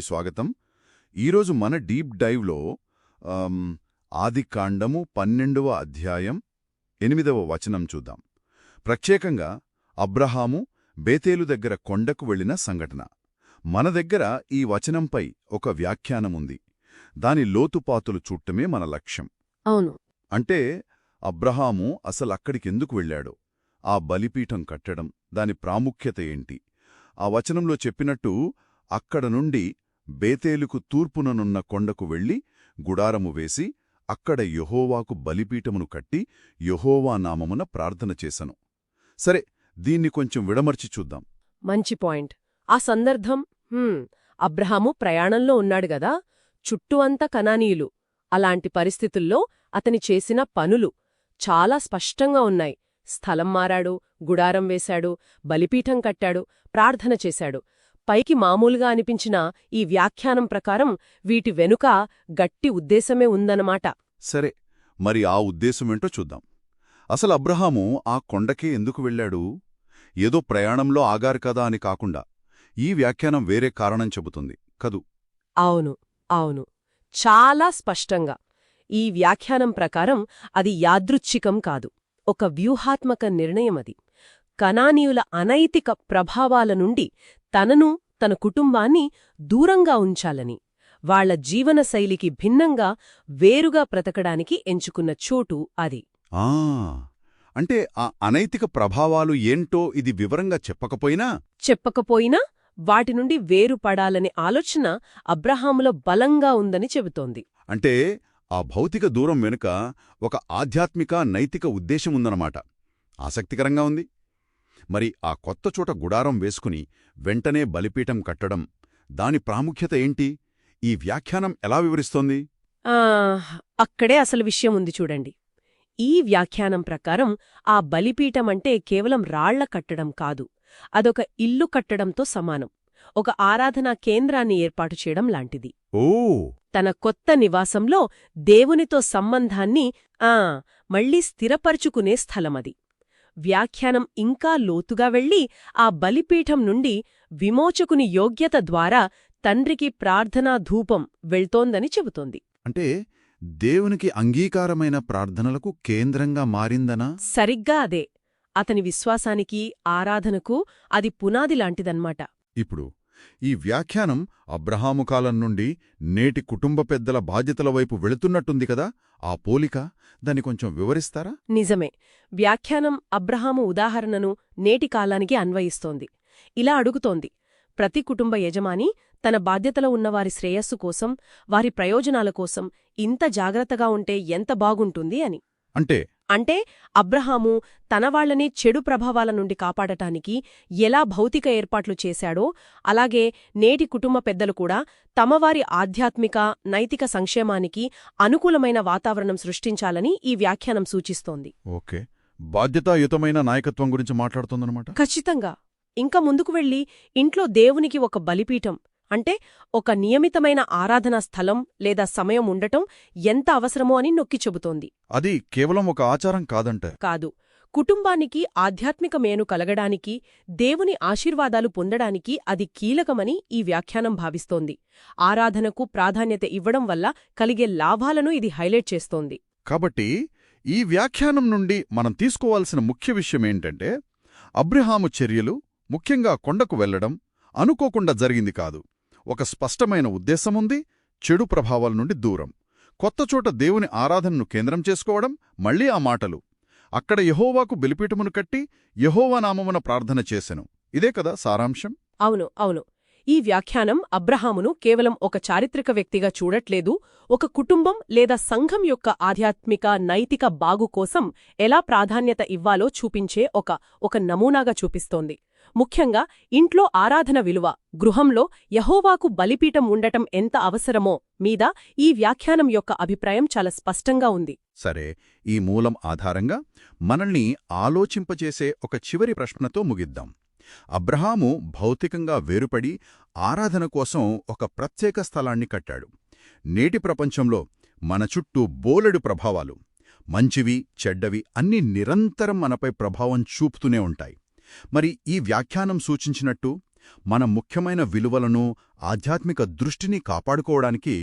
శ్రోతలందరికీ స్వాగతం. ఈరోజు మన డీప్ డైవ్లో ఆమ్, ఆదికాండము పన్నెండవ అధ్యాయం ఎనిమిదవ వచనం చూద్దాం. ప్రత్యేకంగా అబ్రహాము బేతేలు దగ్గర కొండకు వెళ్ళిన సంఘటన. మన దగ్గర ఈ వచనంపై ఒక వ్యాఖ్యానముంది. దాని లోతుపాతులు చూడటమే మన లక్ష్యం. అవును. అంటే అబ్రహాము అసలక్కడికెందుకు వెళ్ళాడో? ఆ బలిపీఠం కట్టడం దాని ప్రాముఖ్యత ఏంటి? ఆ వచనంలో చెప్పినట్టు అక్కడ నుండి బేతేలుకు తూర్పుననున్న కొండకు వెళ్ళి గుడారము వేసి అక్కడ యహోవాకు బలిపీఠమును కట్టి యహోవా నామమున ప్రార్థన చేశను సరే దీన్ని కొంచెం విడమర్చి చూద్దాం. మంచి పాయింట్. ఆ సందర్భం అబ్రహాము ప్రయాణంలో ఉన్నాడు గదా చుట్టూ అంతా కనానీయులు. అలాంటి పరిస్థితుల్లో అతని చేసిన పనులు చాలా స్పష్టంగా ఉన్నాయి. స్థలం మారాడు గుడారం వేశాడు బలిపీఠం కట్టాడు ప్రార్థన చేశాడు. పైకి మామూలుగా అనిపించిన ఈ వ్యాఖ్యానం ప్రకారం వీటి వెనుక గట్టి ఉద్దేశమే ఉందన్నమాట. సరే మరి ఆ ఉద్దేశమేంటో చూద్దాం. అసలు అబ్రహాము ఆ కొండకే ఎందుకు వెళ్ళాడు? ఏదో ప్రయాణంలో ఆగారు కదా అని కాకుండా ఈ వ్యాఖ్యానం వేరే కారణం చెబుతుంది కదు? అవును అవును. చాలా స్పష్టంగా. ఈ వ్యాఖ్యానం ప్రకారం అది యాదృచ్ఛికం కాదు. ఒక వ్యూహాత్మక నిర్ణయమది. కనానీయుల అనైతిక ప్రభావాల నుండి తనను తన కుటుంబాన్ని దూరంగా ఉంచాలని వాళ్ళ జీవనశైలికి భిన్నంగా వేరుగా బ్రతకడానికి ఎంచుకున్న చోటు అది. ఆ! అంటే ఆ అనైతిక ప్రభావాలు ఏంటో ఇది వివరంగా చెప్పకపోయినా? చెప్పకపోయినా వాటి నుండి వేరుపడాలనే ఆలోచన అబ్రహాములో బలంగా ఉందని చెబుతోంది. అంటే ఆ భౌతిక దూరం వెనుక ఒక ఆధ్యాత్మిక నైతిక ఉద్దేశం ఉందన్నమాట. ఆసక్తికరంగా ఉంది. మరి ఆ కొత్త చోట గుడారం వేసుకుని వెంటనే బలిపీఠం కట్టడం దాని ప్రాముఖ్యత ఏంటి? ఈ వ్యాఖ్యానం ఎలా వివరిస్తోంది? ఆ, అక్కడే అసలు విషయం ఉంది చూడండి. ఈ వ్యాఖ్యానం ప్రకారం ఆ బలిపీఠం అంటే కేవలం రాళ్ళ కట్టడం కాదు అదొక ఇల్లు కట్టడంతో సమానం. ఒక ఆరాధనా కేంద్రాన్ని ఏర్పాటు చేయడం లాంటిది. ఓ! తన కొత్త నివాసంలో దేవునితో సంబంధాన్ని ఆ మళ్ళీ స్థిరపరుచుకునే స్థలమది. వ్యాఖ్యానం ఇంకా లోతుగా వెళ్ళి ఆ బలిపీఠం నుండి విమోచకుని యోగ్యత ద్వారా తండ్రికి ప్రార్థనా ధూపం వెళ్తోందని చెబుతోంది. అంటే దేవునికి అంగీకారమైన ప్రార్థనలకు కేంద్రంగా మారిందనా? సరిగ్గా అదే. అతని విశ్వాసానికి ఆరాధనకు అది పునాది లాంటిదన్మాట. ఇప్పుడు ఈ వ్యాఖ్యానం అబ్రహాము కాలం నుండి నేటి కుటుంబ పెద్దల బాధ్యతల వైపు వెళుతున్నట్టుంది కదా? ఆ పోలిక దాన్ని కొంచెం వివరిస్తారా? నిజమే. వ్యాఖ్యానం అబ్రహాము ఉదాహరణను నేటి కాలానికి అన్వయిస్తోంది. ఇలా అడుగుతోంది. ప్రతి కుటుంబ యజమాని తన బాధ్యతలో ఉన్నవారి శ్రేయస్సు కోసం వారి ప్రయోజనాల కోసం ఇంత జాగ్రత్తగా ఉంటే ఎంత బాగుంటుంది అని. అంటే అంటే అబ్రహాము తన వాళ్ళని చెడు ప్రభావాల నుండి కాపాడటానికి ఎలా భౌతిక ఏర్పాట్లు చేశాడో అలాగే నేటి కుటుంబ పెద్దలు కూడా తమవారి ఆధ్యాత్మిక నైతిక సంక్షేమానికి అనుకూలమైన వాతావరణం సృష్టించాలని ఈ వ్యాఖ్యానం సూచిస్తోంది. ఓకే. బాధ్యతాయుతమైన నాయకత్వం గురించి మాట్లాడుతోందనమాట ఖచ్చితంగా. ఇంకా ముందుకు వెళ్ళి ఇంట్లో దేవునికి ఒక బలిపీఠం అంటే ఒక నియమితమైన ఆరాధనా స్థలం లేదా సమయం ఉండటం ఎంత అవసరమో అని నొక్కి చెబుతోంది. అది కేవలం ఒక ఆచారం కాదంట. కాదు. కుటుంబానికి ఆధ్యాత్మిక మేను కలగడానికి దేవుని ఆశీర్వాదాలు పొందడానికి అది కీలకమని ఈ వ్యాఖ్యానం భావిస్తోంది. ఆరాధనకు ప్రాధాన్యత ఇవ్వడం వల్ల కలిగే లాభాలను ఇది హైలైట్ చేస్తోంది. కాబట్టి ఈ వ్యాఖ్యానం నుండి మనం తీసుకోవాల్సిన ముఖ్య విషయమేంటంటే అబ్రహాము చర్యలు ముఖ్యంగా కొండకు వెళ్ళడం అనుకోకుండా జరిగింది కాదు. ఒక స్పష్టమైన ఉద్దేశముంది చెడు ప్రభావాల నుండి దూరం. కొత్త చోట దేవుని ఆరాధనను కేంద్రం చేసుకోవడం మళ్ళీ ఆ మాటలు. అక్కడ యహోవాకు బలిపీఠమును కట్టి యహోవా నామమున ప్రార్థన చేసెను. ఇదే కదా సారాంశం? అవును అవును. ఈ వ్యాఖ్యానం అబ్రహామును కేవలం ఒక చారిత్రక వ్యక్తిగా చూడట్లేదు ఒక కుటుంబం లేదా సంఘం యొక్క ఆధ్యాత్మిక నైతిక బాగు కోసం ఎలా ప్రాధాన్యత ఇవ్వాలో చూపించే ఒక ఒక నమూనాగా చూపిస్తోంది. ముఖ్యంగా ఇంట్లో ఆరాధన విలువ గృహంలో యహోవాకు బలిపీఠం ఉండటం ఎంత అవసరమో మీద ఈ వ్యాఖ్యానం యొక్క అభిప్రాయం చాలా స్పష్టంగా ఉంది. సరే ఈ మూలం ఆధారంగా మనల్ని ఆలోచింపజేసే ఒక చివరి ప్రశ్నతో ముగిద్దాం. అబ్రహాము భౌతికంగా వేరుపడి ఆరాధన కోసం ఒక ప్రత్యేక స్థలాన్ని కట్టాడు. నేటి ప్రపంచంలో మన చుట్టూ బోలెడు ప్రభావాలు మంచివి చెడ్డవి అన్నీ నిరంతరం మనపై ప్రభావం చూపుతూనే ఉంటాయి. మరి ఈ వ్యాఖ్యానం సూచించినట్టు మన ముఖ్యమైన విలువలను ఆధ్యాత్మిక దృష్టిని కాపాడుకోవడానికి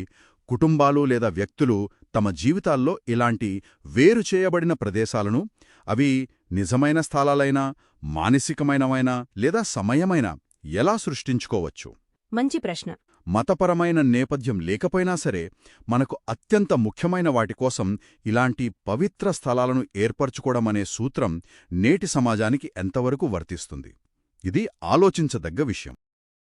కుటుంబాలు లేదా వ్యక్తులు తమ జీవితాల్లో ఇలాంటి వేరు చేయబడిన ప్రదేశాలను అవి నిజమైన స్థలాలైనా మానసికమైనవైనా లేదా సమయమైనా ఎలా సృష్టించుకోవచ్చు? మంచి ప్రశ్న. మతపరమైన నేపథ్యం లేకపోయినా సరే మనకు అత్యంత ముఖ్యమైన వాటి కోసం ఇలాంటి పవిత్ర స్థలాలను ఏర్పరచుకోవడం అనే సూత్రం నేటి సమాజానికి ఎంతవరకు వర్తిస్తుంది? ఇది ఆలోచించదగ్గ విషయం.